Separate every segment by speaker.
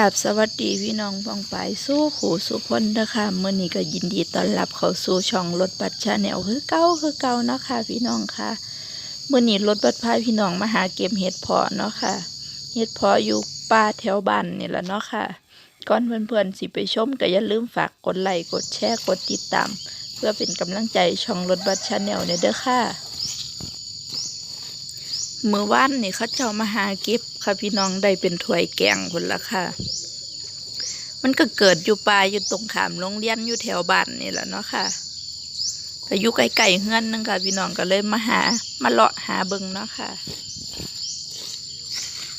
Speaker 1: กับสวัสดีพี่น้องปองไปายสู้ขู่สุพนนะคะเมื่อนี้ก็ยินดีต้อนรับเขาสู่ช่องรถบัตรชาแนลคือเก่าคือเก่าเนาะค่ะพี่น้องค่ะเมื่อนี้รถบัตรพาพี่น้องมาหาเก็บเห็ดเพาะเนาะค่ะเห็ดเพาะอยู่ป่าแถวบ้านนี่แหละเนาะค่ะก่อนเพื่อนๆสิไปชมก็อย่าลืมฝากกดไลค์กดแชร์กดติดตาม เพื่อเป็นกำลังใจช่องรถบัตรชาแนลเนี่ยเด้อค่ะ เมื่อวานนี่เขาเจ้ามาหาเก็บค่ะพี่น้องได้เป็นถ้วยแกงคนละค่ะ มันก็เกิดอยู่ป่ายอยู่ตรงขามโรงเรียนอยู่แถวบ้านนี่แหละเนาะค่ะก็อยู่ใกล้ๆเฮือนนึงค่ะพี่น้องก็เลยมาหา มาเลาะหาเบิ่งเนาะค่ะ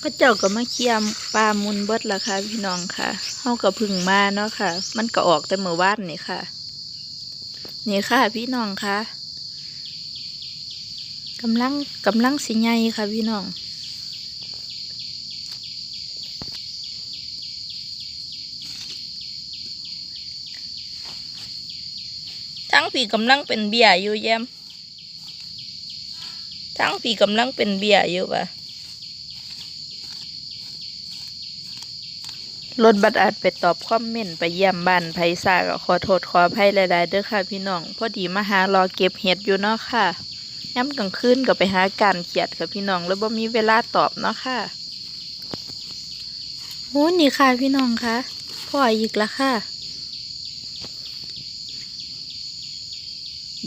Speaker 1: ก็เจ้าก็มาเคียมปลามุนเบิดละค่ะพี่น้องค่ะเฮาก็พึ่งมาเนาะค่ะ มันก็ออกแต่เมื่อวานนี่ค่ะ นี่ค่ะพี่น้องค่ะ กำลังกำลังสิใหญ่ค่ะพี่น้องทั้งผีกำลังเป็นเบียอยู่แยมทั้งผีกำลังเป็นเบียอยู่ปะรถบัตรอาจไปตอบคอมเมนต์ไปเยี่ยมบ้านไพศาก็ขอโทษขออภัยหลายๆเด้อค่ะพี่น้อง พอดีมาหารอเก็บเห็ดอยู่เนาะค่ะ ย้ำกลางคืนก็ไปหาการเขียดค่ะพี่น้อง แล้วบ่มีเวลาตอบเนาะค่ะโอ้นี่ค่ะพี่น้องคะพ่ออีกแล้วค่ะ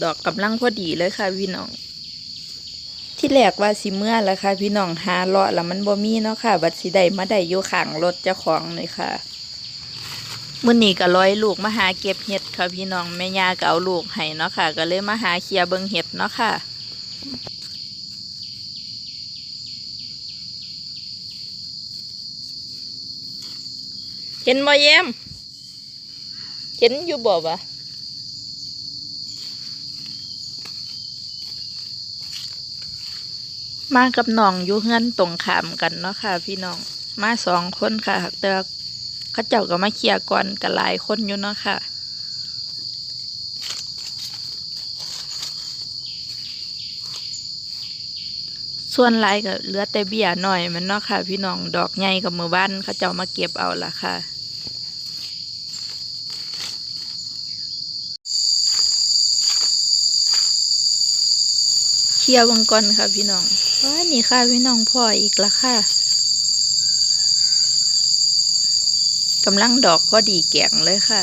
Speaker 1: ดอกกำลังพอดีเลยค่ะพี่น้อง ที่แรกว่าสิเมื่อแล้วค่ะ พี่น้องหาเลาะแล้วมันบ่มีเนาะค่ะ บัดสิได้มาได้อยู่ข้างรถเจ้าของเลยค่ะมื้อนี้ก็ร้อยลูกมาหาเก็บเห็ดค่ะพี่น้องแม่ย่าก็เอาลูกให้เนาะค่ะ ก็เลยมาหาเคลียร์เบิ่งเห็ดเนาะค่ะ เห็นบ่แย้มเห็นอยู่บ่วะมากับน้องอยู่เฮือนตรงขามกันเนาะค่ะ พี่น้อง มาสองคนค่ะแต่เขาเจ้าก็มาเคลียร์ก่อนกันหลายคนอยู่เนาะค่ะ ส่วนลายก็เหลือแต่เบี้ยหน่อยมันเนาะค่ะ พี่น้องดอกใหญ่กับมือบ้านเขาเจ้ามาเก็บเอาละค่ะเคลียร์วังกรค่ะพี่น้องว้านี่ค่ะพี่น้องพ่ออีกละค่ะกำลังดอกพอดีแกงเลยค่ะ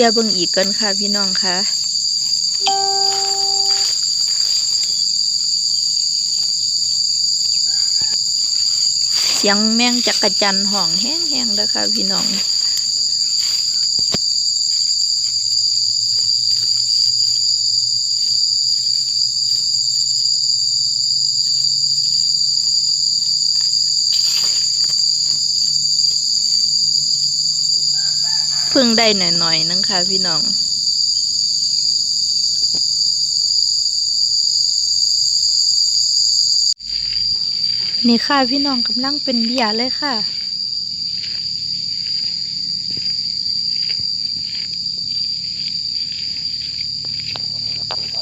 Speaker 1: คลียเบิ่งอีกกันค่ะพี่น้องค่ะเสียงแมงจักระจันห่องแห้งๆแล้วค่ะพี่น้อง พิ่งได้หน่อยๆนึงค่ะพี่น้อง นี่ค่ะพี่น้องกำลังเป็นเบียร์เลยค่ะ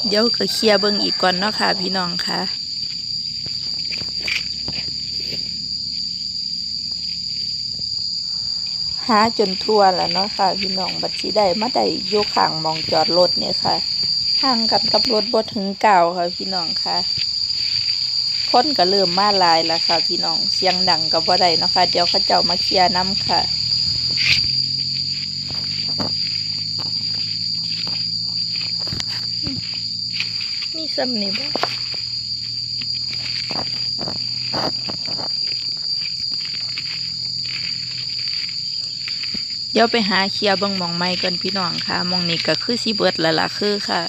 Speaker 1: เดี๋ยวก็เคลียร์เบิ่งอีกก่อนเนาะค่ะ พี่น้องค่ะ หาจนทั่วแล้วเนาะค่ะ พี่น้องบัดสิได้มาได้อยู่ข้างมองจอดรถเนี่ยค่ะห่างกันกับรถบ่ถึงเก่าค่ะพี่น้องค่ะคนก็เริ่มมาลายแล้วค่ะ พี่น้องเสียงดังก็บ่ได้เนาะค่ะเดี๋ยวเขาเจ้ามาเคลียร์น้ำค่ะมีซ้ำนี่บ่ เดี๋ยวไปหาเคลียเบิ่งมองไม้กันพี่น้องค่ะมองนี้ก็คือสิเบิดล้วล่ะคือค่ะ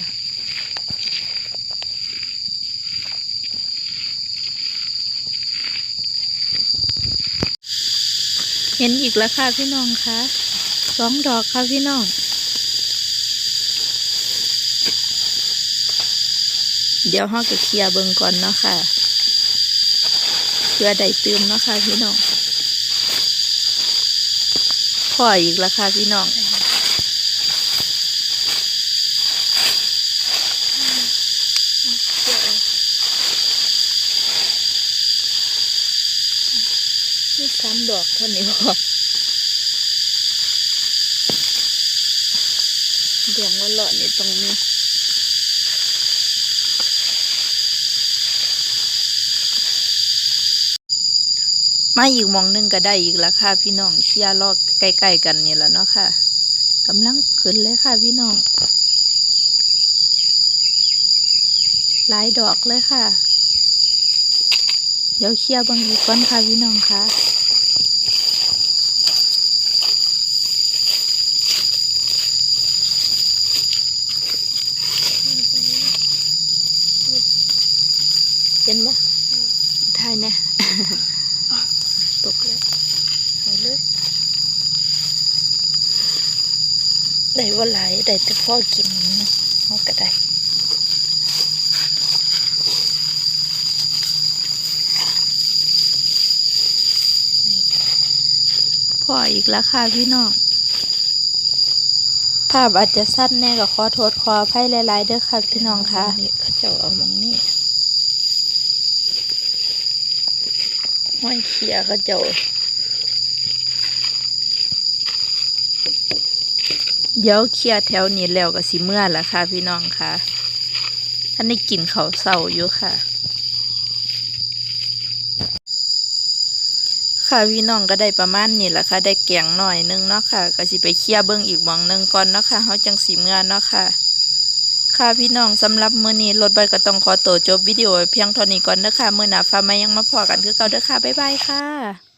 Speaker 1: เห็นอีกแล้วค่ะพี่น้องคะสองดอกค่ะพี่น้องเดี๋ยวห้องก็เคลียเบิ่งก่อนเนาะค่ะเพื่อได้เติมเนาะค่ะพี่น้อง ออีกแล้วค่ะพี่น้องนี่สามดอกเท่านี้พอเดี๋ยวว่าหล่อนี่ตรงนี้ มาอีกมองหนึงก็ได้อีกแล้วค่ะ พี่น้องเชียร์ลอกใกล้ๆกันนี่แหละเนาะค่ะกำลังขึ้นเลยค่ะ พี่น้องหลายดอกเลยค่ะ เดี๋ยวเคลียร์บางอีกก่อนค่ะ พี่น้องค่ะเห็นปะถ่ายเนี่ย ตกแล้วเอาเลยได้ว่าหลายได้แต่พ่อกินเนาะเอาก็ได้พออีกแล้วค่ะพี่น้องภาพอาจจะสั้นแน่ก็ขอโทษขออภัยหลายๆเด้อค่ะพี่น้องค่ะนี่เขาเจ้าเอามองนี่ ห้อยเขียเขาเจ้าเดี๋ยวเคลียร์แถวนี้แล้วก็สิเมื่อละค่ะ พี่น้องค่ะท่านได้กินเขาเศร้าอยู่ค่ะ ค่ะพี่น้องก็ได้ประมาณนี้แหละค่ะ ได้แกงหน่อยนึงเนาะค่ะ ก็สิไปเคลียร์เบิ้งอีกมองหนึงก่อนเนาะค่ะเฮาจังสีเมื่อเนาะค่ะ ค่ะพี่น้องสำหรับมื้อนี้รถบัสก็ต้องขอตัวจบวิดีโอเพียงเท่านี้ก่อนเด้อค่ะมื้อหน้าฟ้ามายังมาพอกันคือเก่าเด้อค่ะบ๊ายบายค่ะ